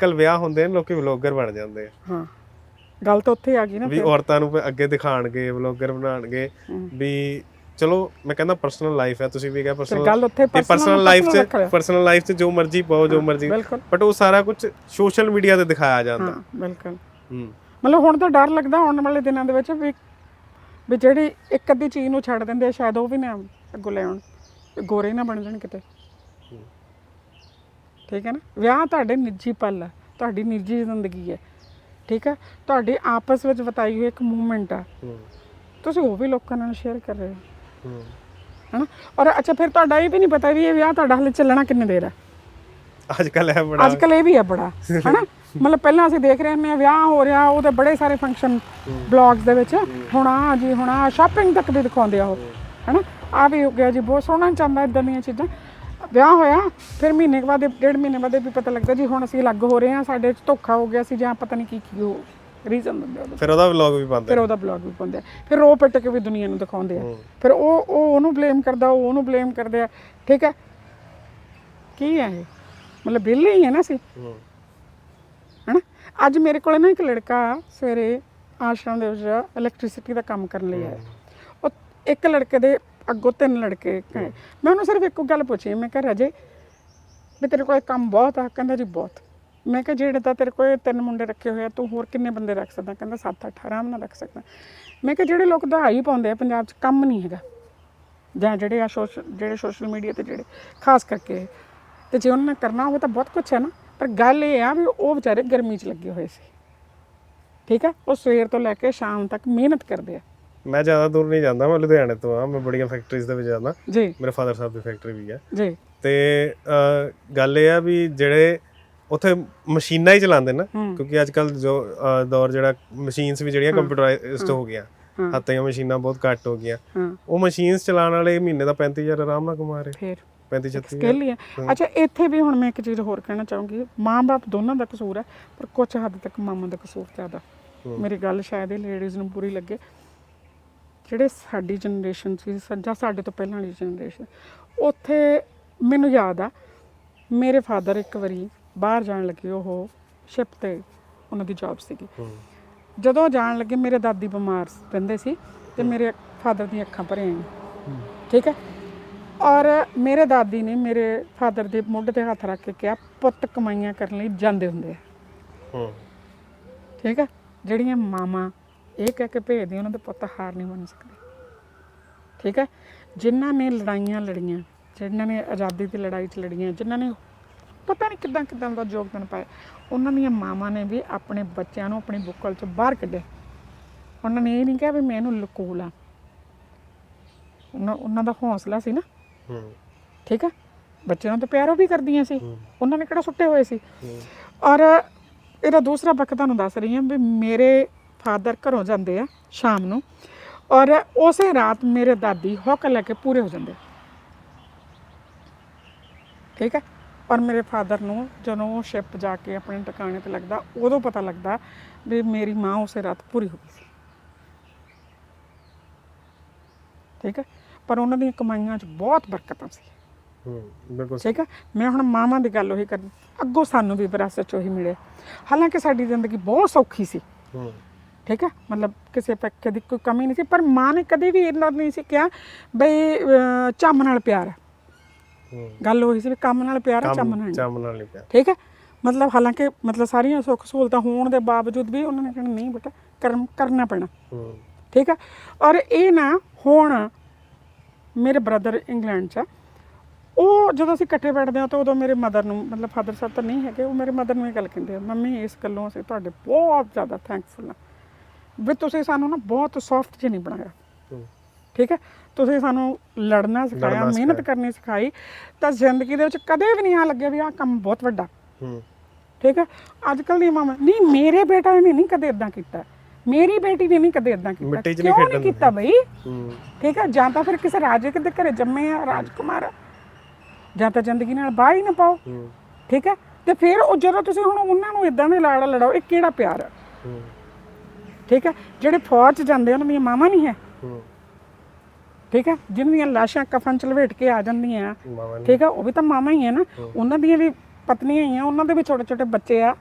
ਕੱਲ ਵਿਆਹ ਹੁੰਦੇ ਨੇ ਲੋਕੀ ਵਲੌਗਰ ਬਣ ਜਾਂਦੇ ਆ। ਹਾਂ। ਗੱਲ ਤਾਂ ਉੱਥੇ ਆ ਗਈ ਨਾ ਵੀ ਔਰਤਾਂ ਨੂੰ ਅੱਗੇ ਦਿਖਾਣਗੇ ਵਲੌਗਰ ਬਣਾਣਗੇ। ਵੀ ਚਲੋ ਮੈਂ ਕਹਿੰਦਾ ਪਰਸਨਲ ਲਾਈਫ ਹੈ ਤੁਸੀਂ ਵੀ ਕਿਹਾ ਫਿਰ ਪਰਸਨਲ ਗੱਲ ਉੱਥੇ ਪਰਸਨਲ personal ਲਾਈਫ ਚ। ਪਰਸਨਲ ਲਾਈਫ ਚ ਜੋ ਮਰਜ਼ੀ ਪਾਓ ਜੋ ਮਰਜ਼ੀ। ਬਿਲਕੁਲ। ਬਟ ਉਹ ਸਾਰਾ ਕੁਝ ਸੋਸ਼ਲ ਮੀਡੀਆ ਤੇ ਦਿਖਾਇਆ ਜਾਂਦਾ। ਹਾਂ ਬਿਲਕੁਲ। ਹੂੰ। ਮਤਲਬ ਹੁਣ ਤਾਂ ਡਰ ਲੱਗਦਾ ਆਉਣ ਵਾਲੇ ਦਿਨਾਂ ਦੇ ਵਿੱਚ ਵੀ ਵੀ ਜਿਹੜੀ ਇੱਕ ਅੱਧੀ ਚੀਜ਼ ਨੂੰ ਛੱਡ ਦਿੰਦੇ ਆ ਸ਼ਾਇਦ ਉਹ ਵੀ ਨਾ ਅੱਗੋਂ ਲੈ ਆਉਣ। ਗੋਰੇ ਨਾ ਬਣ ਜਾਣ ਕਿਤੇ। ਠੀਕ ਹੈ ਨਾ? ਵਿਆਹ ਤੁਹਾਡੇ ਨਿੱਜੀ ਪਲ ਹੈ ਤੁਹਾਡੀ ਨਿੱਜੀ ਜ਼ਿੰਦਗੀ ਹੈ ਠੀਕ ਹੈ ਤੁਹਾਡੀ ਆਪਸ ਵਿੱਚ ਬਤਾਈ ਹੋਈ ਇੱਕ ਮੂਵਮੈਂਟ ਆ। ਹੂੰ। ਤੁਸੀਂ ਉਹ ਵੀ ਲੋਕਾਂ ਨਾਲ ਸ਼ੇਅਰ ਕਰ ਰਹੇ ਹੋ। ਹੂੰ। ਹਨਾ? ਔਰ ਅੱਛਾ ਫਿਰ ਤੁਹਾਡਾ ਇਹ ਵੀ ਨਹੀਂ ਪਤਾ ਵੀ ਇਹ ਵਿਆਹ ਤੁਹਾਡਾ ਹਲੇ ਚੱਲਣਾ ਕਿੰਨੇ ਦੇਰ ਹੈ ਅੱਜ ਕੱਲ ਹੈ ਬੜਾ। ਅੱਜ ਕੱਲ ਇਹ ਵੀ ਹੈ ਬੜਾ ਹਨਾ? ਮਤਲਬ ਪਹਿਲਾਂ ਅਸੀਂ ਦੇਖ ਰਹੇ ਹਾਂ ਵਿਆਹ ਹੋ ਰਿਹਾ ਉਹਦੇ ਬੜੇ ਸਾਰੇ ਫੰਕਸ਼ਨ ਬਲੌਗਸ ਦੇ ਵਿੱਚ। ਹੁਣ ਆ ਜੀ ਹੁਣ ਆ ਸ਼ਾਪਿੰਗ ਤੱਕ ਵੀ ਦਿਖਾਉਂਦੇ ਆ ਉਹ ਹਨਾ? ਆ ਵੀ ਹੋ ਗਿਆ ਜੀ ਬਹੁਤ ਸੋਹਣਾ ਚੱਲਦਾ ਇਦਾਂ ਦੀਆਂ ਚੀਜ਼ਾਂ। ਵਿਆਹ ਹੋਇਆ ਫਿਰ ਮਹੀਨੇ ਕੁ ਬਾਅਦ ਡੇਢ ਮਹੀਨੇ ਬਾਅਦ ਇਹ ਵੀ ਪਤਾ ਲੱਗਦਾ ਜੀ ਹੁਣ ਅਸੀਂ ਅਲੱਗ ਹੋ ਰਹੇ ਹਾਂ ਸਾਡੇ 'ਚ ਧੋਖਾ ਹੋ ਗਿਆ ਸੀ ਜਾਂ ਪਤਾ ਨਹੀਂ ਕੀ ਕੀ ਉਹ ਰੀਜ਼ਨ ਦਿੰਦੇ ਉਹਦੇ। ਫਿਰ ਉਹਦਾ ਵਲੌਗ ਵੀ ਪਾਉਂਦੇ ਫਿਰ ਉਹਦਾ ਬਲੌਗ ਵੀ ਪਾਉਂਦੇ ਆ। ਫਿਰ ਰੋ ਪਿੱਟ ਕੇ ਵੀ ਦੁਨੀਆ ਨੂੰ ਦਿਖਾਉਂਦੇ ਆ। ਫਿਰ ਉਹ ਉਹ ਉਹਨੂੰ ਬਲੇਮ ਕਰਦਾ ਉਹ ਉਹਨੂੰ ਬਲੇਮ ਕਰਦੇ ਆ। ਠੀਕ ਹੈ? ਕੀ ਹੈ ਇਹ? ਮਤਲਬ ਵਿਹਲੇ ਹੀ ਹੈ ਨਾ ਅਸੀਂ। ਹੂੰ। ਹਨਾ? ਅੱਜ ਮੇਰੇ ਕੋਲ ਨਾ ਇੱਕ ਲੜਕਾ ਸਵੇਰੇ ਆਸ਼ਰਮ ਦੇ ਵਿੱਚ ਇਲੈਕਟ੍ਰਿਸਿਟੀ ਦਾ ਕੰਮ ਕਰਨ ਲਈ ਆਇਆ। ਉਹ ਇੱਕ ਲੜਕੇ ਦੇ ਅੱਗੋਂ ਤਿੰਨ ਲੜਕੇ ਗਏ ਮੈਂ ਉਹਨੂੰ ਸਿਰਫ ਇੱਕੋ ਗੱਲ ਪੁੱਛੀ, ਮੈਂ ਕਿਹਾ, ਰਾਜੇ, ਵੀ ਤੇਰੇ ਕੋਲ ਕੰਮ ਬਹੁਤ ਆ? ਕਹਿੰਦਾ, ਜੀ, ਬਹੁਤ। ਮੈਂ ਕਿਹਾ, ਜਿਹੜੇ ਤਾਂ ਤੇਰੇ ਕੋਲ ਤਿੰਨ ਮੁੰਡੇ ਰੱਖੇ ਹੋਏ ਆ, ਤੂੰ ਹੋਰ ਕਿੰਨੇ ਬੰਦੇ ਰੱਖ ਸਕਦਾ? ਕਹਿੰਦਾ 7-8 ਆਰਾਮ ਨਾਲ ਰੱਖ ਸਕਦਾ। ਮੈਂ ਕਿਹਾ, ਜਿਹੜੇ ਲੋਕ ਦਹਾਈ ਪਾਉਂਦੇ ਆ, ਪੰਜਾਬ 'ਚ ਕੰਮ ਨਹੀਂ ਹੈਗਾ। ਜਾਂ ਜਿਹੜੇ ਆ ਸੋਸ਼ਲ ਜਿਹੜੇ ਸੋਸ਼ਲ ਮੀਡੀਆ ਤੇ ਜਿਹੜੇ, ਖਾਸ ਕਰਕੇ ਤੇ ਜੇ ਉਹਨਾਂ ਨੇ ਕਰਨਾ ਹੋਵੇ ਤਾਂ ਬਹੁਤ ਕੁਝ ਹੈ ਨਾ। ਪਰ ਗੱਲ ਇਹ ਆ ਵੀ ਉਹ ਵਿਚਾਰੇ ਗਰਮੀ 'ਚ ਲੱਗੇ ਹੋਏ ਸੀ। ਠੀਕ ਆ? ਉਹ ਸਵੇਰ ਤੋਂ ਲੈ ਕੇ ਸ਼ਾਮ ਤੱਕ ਮਿਹਨਤ ਕਰਦੇ ਆ। ਮੈਂ ਜ਼ਿਆਦਾ ਦੂਰ ਨਹੀਂ ਜਾਂਦਾ ਮੈਂ ਲੁਧਿਆਣੇ ਤੋਂ ਆ ਮੈਂ ਬੜੀਆਂ ਫੈਕਟਰੀਜ਼ ਦੇ ਵਿੱਚ ਜਾਂਦਾ। ਜੀ। ਮੇਰੇ ਫਾਦਰ ਸਾਹਿਬ ਦੀ ਫੈਕਟਰੀ ਵੀ ਹੈ। ਜੀ। ਤੇ ਗੱਲ ਇਹ ਆ ਵੀ ਜਿਹੜੇ ਉੱਥੇ ਮਸ਼ੀਨਾਂ ਹੀ ਚਲਾਉਂਦੇ ਨਾ ਹੂੰ। ਕਿਉਂਕਿ ਅੱਜ ਕੱਲ ਜੋ ਦੌਰ ਜਿਹੜਾ ਮਸ਼ੀਨਸ ਵੀ ਜਿਹੜੀਆਂ ਕੰਪਿਊਟਰਾਈਜ਼ਡ ਹੋ। ਗਈਆਂ ਹਾਂ। ਹੱਥਾਂ ਦੀਆਂ ਮਸ਼ੀਨਾਂ ਬਹੁਤ ਘੱਟ ਹੋ ਗਈਆਂ। ਹਾਂ। ਉਹ ਮਸ਼ੀਨਸ ਚਲਾਉਣ ਵਾਲੇ ਮਹੀਨੇ ਦਾ 35000 ਆਰਾਮ ਨਾਲ ਕਮਾ ਰਹੇ। ਫੇਰ। 35 36 ਸਕਿੱਲ ਹੀ ਹੈ। ਅੱਛਾ ਇੱਥੇ ਵੀ ਹੁਣ ਮੈਂ ਇੱਕ ਚੀਜ਼ ਹੋਰ ਕਹਿਣਾ ਚਾਹੂੰਗੀ। ਮਾਂ-ਬਾਪ ਦੋਨਾਂ ਦਾ ਕਸੂਰ ਹੈ ਪਰ ਕੁਝ ਹੱਦ ਤੱਕ ਮਾਮਾ ਦਾ ਕਸੂਰ ਜ਼ਿਆਦਾ। ਮੇਰੀ ਗੱਲ ਸ਼ਾਇਦ ਇਹ ਲੇਡੀਜ਼ ਨੂੰ ਬੁਰੀ ਲੱਗੇ ਜਿਹੜੇ ਸਾਡੀ ਜਨਰੇਸ਼ਨ ਸੀ ਜਾਂ ਸਾਡੇ ਤੋਂ ਪਹਿਲਾਂ ਵਾਲੀ ਜਨਰੇਸ਼ਨ ਉੱਥੇ ਮੈਨੂੰ ਯਾਦ ਆ ਮੇਰੇ ਫਾਦਰ ਇੱਕ ਵਾਰੀ ਬਾਹਰ ਜਾਣ ਲੱਗੇ ਉਹ ਸ਼ਿਪ ਤੇ ਉਹਨਾਂ ਦੀ ਜੌਬ ਸੀਗੀ। ਜਦੋਂ ਜਾਣ ਲੱਗੇ ਮੇਰੇ ਦਾਦੀ ਬਿਮਾਰ ਰਹਿੰਦੇ ਸੀ ਤੇ ਮੇਰੇ ਫਾਦਰ ਦੀਆਂ ਅੱਖਾਂ ਭਰੀਆਂ ਠੀਕ ਹੈ? ਔਰ ਮੇਰੇ ਦਾਦੀ ਨੇ ਮੇਰੇ ਫਾਦਰ ਦੇ ਮੋਢੇ ਤੇ ਹੱਥ ਰੱਖ ਕੇ ਕਿਹਾ ਪੁੱਤ ਕਮਾਈਆਂ ਕਰਨ ਲਈ ਜਾਂਦੇ ਹੁੰਦੇ ਆ। ਹੂੰ। ਠੀਕ ਹੈ? ਜਿਹੜੀਆਂ ਮਾਵਾਂ ਇਹ ਕਹਿ ਕੇ ਭੇਜਦੀਆਂ ਉਹਨਾਂ ਦੇ ਪੁੱਤ ਹਾਰ ਨਹੀਂ ਮੰਨ ਸਕਦੇ। ਠੀਕ ਹੈ? ਜਿਨ੍ਹਾਂ ਨੇ ਲੜਾਈਆਂ ਲੜੀਆਂ ਜਿਨ੍ਹਾਂ ਨੇ ਆਜ਼ਾਦੀ ਦੀ ਲੜਾਈ 'ਚ ਲੜੀਆਂ ਜਿਨ੍ਹਾਂ ਨੇ ਪਤਾ ਨਹੀਂ ਕਿਦਾਂ ਕਿਦਾਂ ਦਾ ਯੋਗਦਾਨ ਪਾਇਆ ਉਹਨਾਂ ਦੀਆਂ ਮਾਵਾਂ ਨੇ ਵੀ ਆਪਣੇ ਬੱਚਿਆਂ ਨੂੰ ਆਪਣੀ ਬੁੱਕਲ 'ਚ ਬਾਹਰ ਕੱਢਿਆ। ਉਹਨਾਂ ਨੇ ਇਹ ਨਹੀਂ ਕਿਹਾ ਵੀ ਮੈਂ ਇਹਨੂੰ ਲੁਕੋ ਲਾਂ ਉਹਨਾਂ ਉਹਨਾਂ ਦਾ ਹੌਸਲਾ ਸੀ ਨਾ। ਹੂੰ। ਠੀਕ ਹੈ? ਬੱਚਿਆਂ ਨੂੰ ਤਾਂ ਪਿਆਰੋ ਵੀ ਕਰਦੀਆਂ ਸੀ। ਉਹਨਾਂ ਨੇ ਕਿਹੜਾ ਸੁੱਟੇ ਹੋਏ ਸੀ। ਔਰ ਇਹਦਾ ਦੂਸਰਾ ਪੱਖ ਤੁਹਾਨੂੰ ਦੱਸ ਰਹੀ ਹਾਂ ਵੀ ਮੇਰੇ ਫਾਦਰ ਘਰੋਂ ਜਾਂਦੇ ਆ ਸ਼ਾਮ ਨੂੰ ਔਰ ਉਸੇ ਰਾਤ ਮੇਰੇ ਦਾਦੀ ਹੁੱਕ ਲੈ ਕੇ ਪੂਰੇ ਹੋ ਜਾਂਦੇ ਠੀਕ ਹੈ? ਔਰ ਮੇਰੇ ਫਾਦਰ ਨੂੰ ਜਦੋਂ ਉਹ ਸ਼ਿਪ ਜਾ ਕੇ ਆਪਣੇ ਟਿਕਾਣੇ ਤੇ ਲੱਗਦਾ ਉਦੋਂ ਪਤਾ ਲੱਗਦਾ ਵੀ ਮੇਰੀ ਮਾਂ ਉਸੇ ਰਾਤ ਪੂਰੀ ਹੋ ਗਈ ਸੀ। ਠੀਕ ਹੈ? ਪਰ ਉਹਨਾਂ ਦੀਆਂ ਕਮਾਈਆਂ 'ਚ ਬਹੁਤ ਬਰਕਤਾਂ ਸੀ। ਹੂੰ ਬਿਲਕੁਲ ਠੀਕ ਹੈ? ਮੈਂ ਹੁਣ ਮਾਵਾਂ ਦੀ ਗੱਲ ਉਹੀ ਕਰਨੀ ਅੱਗੋਂ ਸਾਨੂੰ ਵੀ ਵਿਰਾਸਤ ਚੋਂ ਹੀ ਮਿਲਿਆ ਹਾਲਾਂਕਿ ਸਾਡੀ ਜ਼ਿੰਦਗੀ ਬਹੁਤ ਸੌਖੀ ਸੀ। ਹੂੰ। ਠੀਕ ਹੈ? ਮਤਲਬ ਕਿਸੇ ਪੱਕੇ ਦੀ ਕੋਈ ਕਮੀ ਨਹੀਂ ਸੀ ਪਰ ਮਾਂ ਨੇ ਕਦੇ ਵੀ ਇਹਨਾਂ ਨਹੀਂ ਸੀ ਕਿਹਾ ਬਈ ਚੰਮ ਨਾਲ ਪਿਆਰ ਹੈ। ਗੱਲ ਉਹੀ ਸੀ ਵੀ ਕੰਮ ਨਾਲ ਪਿਆਰ ਹੈ ਚੰਮ ਨਾਲ ਚੰਮ ਨਾਲ ਨਹੀਂ ਪਿਆ ਠੀਕ ਹੈ? ਮਤਲਬ ਹਾਲਾਂਕਿ ਮਤਲਬ ਸਾਰੀਆਂ ਸੁੱਖ ਸਹੂਲਤਾਂ ਹੋਣ ਦੇ ਬਾਵਜੂਦ ਵੀ ਉਹਨਾਂ ਨੇ ਕਹਿਣਾ ਨਹੀਂ ਬੇਟਾ ਕਰਮ ਕਰਨਾ ਪੈਣਾ। ਠੀਕ ਹੈ? ਔਰ ਇਹ ਨਾ ਹੁਣ ਮੇਰੇ ਬ੍ਰਦਰ ਇੰਗਲੈਂਡ 'ਚ ਆ। ਉਹ ਜਦੋਂ ਅਸੀਂ ਇਕੱਠੇ ਬੈਠਦੇ ਹਾਂ ਤਾਂ ਉਦੋਂ ਮੇਰੇ ਮਦਰ ਨੂੰ ਮਤਲਬ ਫਾਦਰ ਸਾਹਿਬ ਤਾਂ ਨਹੀਂ ਹੈਗੇ ਉਹ ਮੇਰੇ ਮਦਰ ਨੂੰ ਇਹ ਗੱਲ ਕਹਿੰਦੇ ਆ ਮੰਮੀ ਇਸ ਗੱਲੋਂ ਅਸੀਂ ਤੁਹਾਡੇ ਬਹੁਤ ਜ਼ਿਆਦਾ ਥੈਂਕਫੁਲ ਹਾਂ। ਵੀ ਤੁਸੀਂ ਸਾਨੂੰ ਨਾ ਬਹੁਤ ਸੌਫਟ ਜਿਹਾ ਨਹੀਂ ਬਣਾਇਆ। ਠੀਕ ਹੈ? ਤੁਸੀਂ ਸਾਨੂੰ ਲੜਨਾ ਸਿਖਾਇਆ ਮਿਹਨਤ। ਕਰਨੀ ਸਿਖਾਈ। ਤਾਂ ਜ਼ਿੰਦਗੀ ਦੇ ਵਿੱਚ ਕਦੇ ਵੀ ਨਹੀਂ ਆ ਲੱਗਿਆ ਵੀ ਆਹ ਕੰਮ ਬਹੁਤ ਵੱਡਾ। ਠੀਕ ਹੈ? ਅੱਜ ਕੱਲ ਦੀ ਮਾਮਾ ਨਹੀਂ ਮੇਰੇ ਬੇਟਾ ਨੇ ਨਹੀਂ ਕਦੇ ਇਦਾਂ ਕੀਤਾ। ਮੇਰੀ ਬੇਟੀ ਨੇ ਨਹੀਂ ਕਦੇ ਇਦਾਂ ਕੀਤਾ। ਮਿੱਟੀ 'ਚ ਨਹੀਂ ਕਿਉਂ ਖੇਡਣ ਕੀਤਾ ਬਈ? ਠੀਕ ਹੈ? ਜਾਂ ਤਾਂ ਫਿਰ ਕਿਸੇ ਰਾਜੇ ਦੇ ਘਰੇ ਜੰਮੇ ਆ ਰਾਜਕੁਮਾਰ। ਜਾਂ ਤਾਂ ਜ਼ਿੰਦਗੀ ਨਾਲ ਬਾਹ ਹੀ ਨਾ ਪਾਓ। ਠੀਕ ਹੈ? ਤੇ ਫਿਰ ਉਹ ਜਦੋਂ ਤੁਸੀਂ ਹੁਣ ਉਹਨਾਂ ਨੂੰ ਇਦਾਂ ਦੇ ਲਾੜ ਲੜਾਓ ਇਹ ਕਿਹੜਾ ਪਿਆਰ ਹੂੰ। ਠੀਕ ਹੈ? ਜਿਹੜੇ ਫੌਜ 'ਚ ਜਾਂਦੇ ਉਹਨਾਂ ਦੀਆਂ ਮਾਵਾਂ ਨਹੀਂ ਹੈ। ਠੀਕ ਹੈ? ਜਿਨ੍ਹਾਂ ਦੀਆਂ ਲਾਸ਼ਾਂ ਕਫਨ ਚ ਲਵੇਟ ਕੇ ਆ ਜਾਂਦੀਆਂ। ਠੀਕ ਹੈ? ਉਹ ਵੀ ਤਾਂ ਮਾਵਾਂ ਹੀ ਹੈ ਨਾ। ਉਹਨਾਂ ਦੀਆਂ ਵੀ ਪਤਨੀਆਂ ਹੀ ਆ ਉਹਨਾਂ ਦੇ ਵੀ ਛੋਟੇ ਛੋਟੇ ਬੱਚੇ ਆ।